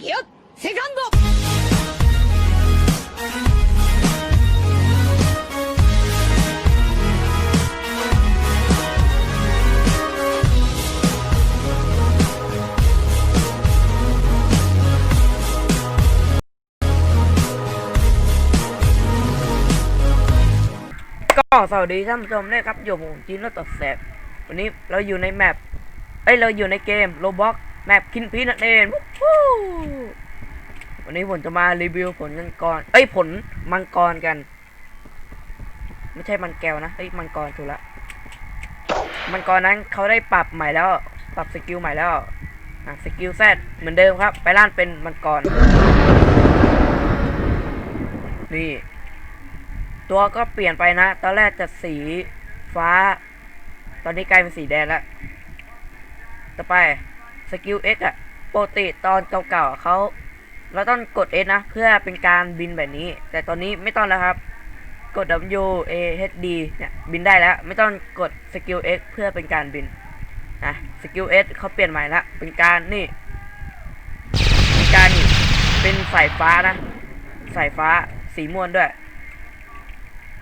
よっセカンド ก็สวัสดีท่านผู้ชมด้วยครับอยู่ผมจีนและตัดแสบวันนี้เราอยู่ในแมปเอ้ยเราอยู่ในเกมโรบ็อก แมปคินพีนั่นเองวันนี้ผมจะมารีวิวผลมังกร เอ้ยผลมังกรกัน ไม่ใช่มันแก้วนะเอ้ยมังกรถูกละ มังกรนั้นเขาได้ปรับใหม่แล้ว ปรับสกิลใหม่แล้วสกิลแซดเหมือนเดิมครับ ไปล่านเป็นมังกร นี่ ตัวก็เปลี่ยนไปนะ ตอนแรกจะสีฟ้า ตอนนี้กลายเป็นสีแดงแล้ว ต่อไป สกิล X อะปกติตอนเก่าๆเขาเราต้องกด S นะ เพื่อเป็นการบินแบบนี้ แต่ตอนนี้ไม่ต้องแล้วครับ กด W A H D เนี่ยบินได้แล้ว ไม่ต้องกดสกิล X เพื่อเป็นการบินนะสกิล S เขาเปลี่ยนใหม่ละเป็นการนี่เป็นการนี่เป็นสายฟ้านะสายฟ้าสีม่วงด้วย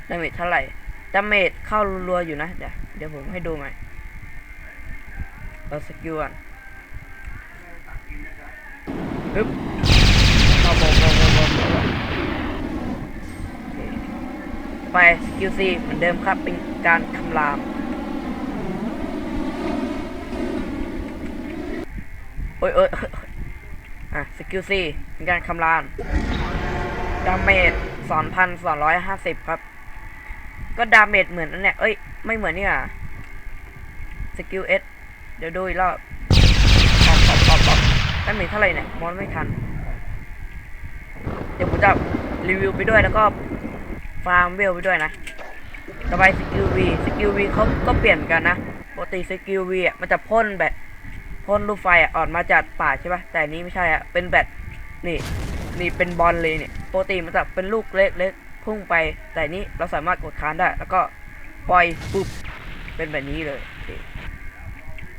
ดาเมจเท่าไหร่ดาเมจเข้ารัวๆอยู่นะ เดี๋ยวเดี๋ยวผมให้ดูใหม่เราสกิลก่อนึบเอาบอมบอมบอมบอมบอมโอเคไปสกิลซีเหมือนเดิมครับ เป็นการคำรามโอ้ยโอ้ยอะสกิลซีเป็นการคำรามดาเมจสองพันสองร้อยห้าสิบครับ ก็ดาเมจเหมือนนั่นแหละเอ้ย ไม่เหมือนนี่อะสกิลเอสเดี๋ยวดูอีกรอบ อบปอบดาเมเท่าไหร่เนี่ยมอนไม่ทัน เดี๋ยวผมจะรีวิวไปด้วยแล้วก็ฟาร์มเวลไปด้วยนะต่อไปสกิลวีสกิลวีเขาก็เปลี่ยนกันนะปกติสกิลวีอะมันจะพ่นแบบพ่นลูกไฟอะออกมาจากป่าใช่ปะแต่นี้ไม่ใช่อะเป็นแบบนี่นี่เป็นบอลเลยเนี่ยปกติมันจะเป็นลูกเล็กๆพุ่งไป แต่นี้เราสามารถกดค้างได้ แล้วก็ปล่อยปุ๊บเป็นแบบนี้เลยโอเค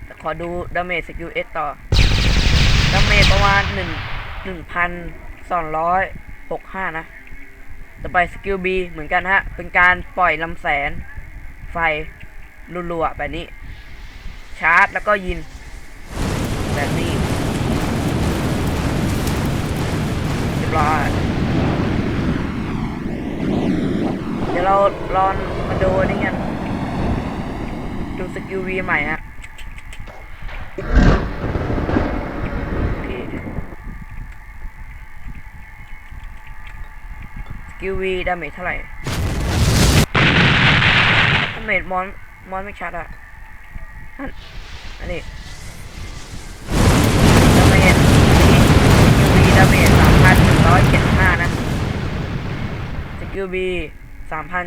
แต่ขอดูดาเมจสกิลเอสต่อ ดาเมจประมาณหนึ่งหนึ่งพันสองร้อยหกห้านะ ต่อไปสกิลบีเหมือนกันฮะ เป็นการปล่อยลำแสน ไฟรัวๆแบบนี้ ชาร์จแล้วก็ยิน แบบนี้เรียบร้อยเดี๋ยวเราลองมาดูนี่กันดูสกิลวีใหม่ฮะโอเคส กิลวีดาเมจเท่าไหร่ดาเมจมอนมอนไม่ชัดอะอันอันนี้ดาเมจสกิลวีดาเมจสามพันหนึ่งร้อยเจ็ดห้านะสกิลบีสามพัน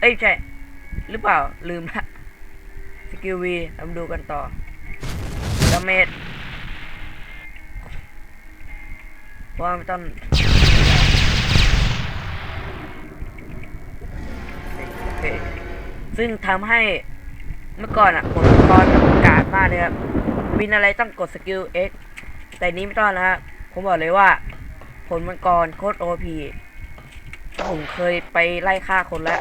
เอ้ยใช่หรือเปล่าลืมละสกิลบีเรามาดูกันต่อดาเมจว่าไม่ต้อง คซึ่งทำให้เมื่อก่อนอะผลกรกาดมากเลยครับบินอะไรต้องกดสกิล X แต่นี้ไม่ต้องนะฮะผมบอกเลยว่า ผลมังกรโคตรโอพีผมเคยไปไล่ฆ่าคนแล้ว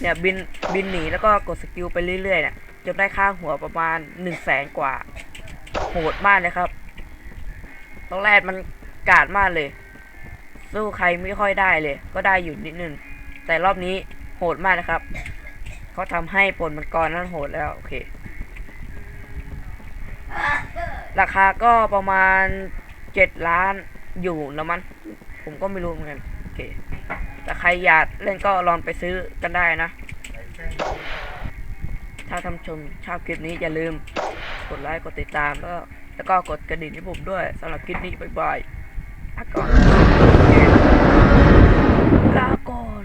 เนี่ยบินบินหนีแล้วก็กดสกิลไปเรื่อยๆเนี่ยจนได้ค่าหัวประมาณหนึ่งแสนกว่า โหดมากเลยครับตอนแรกมันกาดมากเลย สู้ใครไม่ค่อยได้เลย ก็ได้อยู่นิดนึง แต่รอบนี้ โหดมากนะครับ เขาทำให้ผลมังกรนั้นโหดแล้ว โอเค ราคาก็ประมาณเจ็ดล้านอยู่แล้วมัน ผมก็ไม่รู้เหมือนกันโอเคแต่ใครอยากเล่นก็ลองไปซื้อกันได้นะ ถ้าท่านชมชอบคลิปนี้อย่าลืม กดไลค์กดติดตามแล้วแล้วก็กดกระดิ่งให้ผมด้วยสำหรับคลิปนี้บ๊ายบายลาก่อนลาก่อน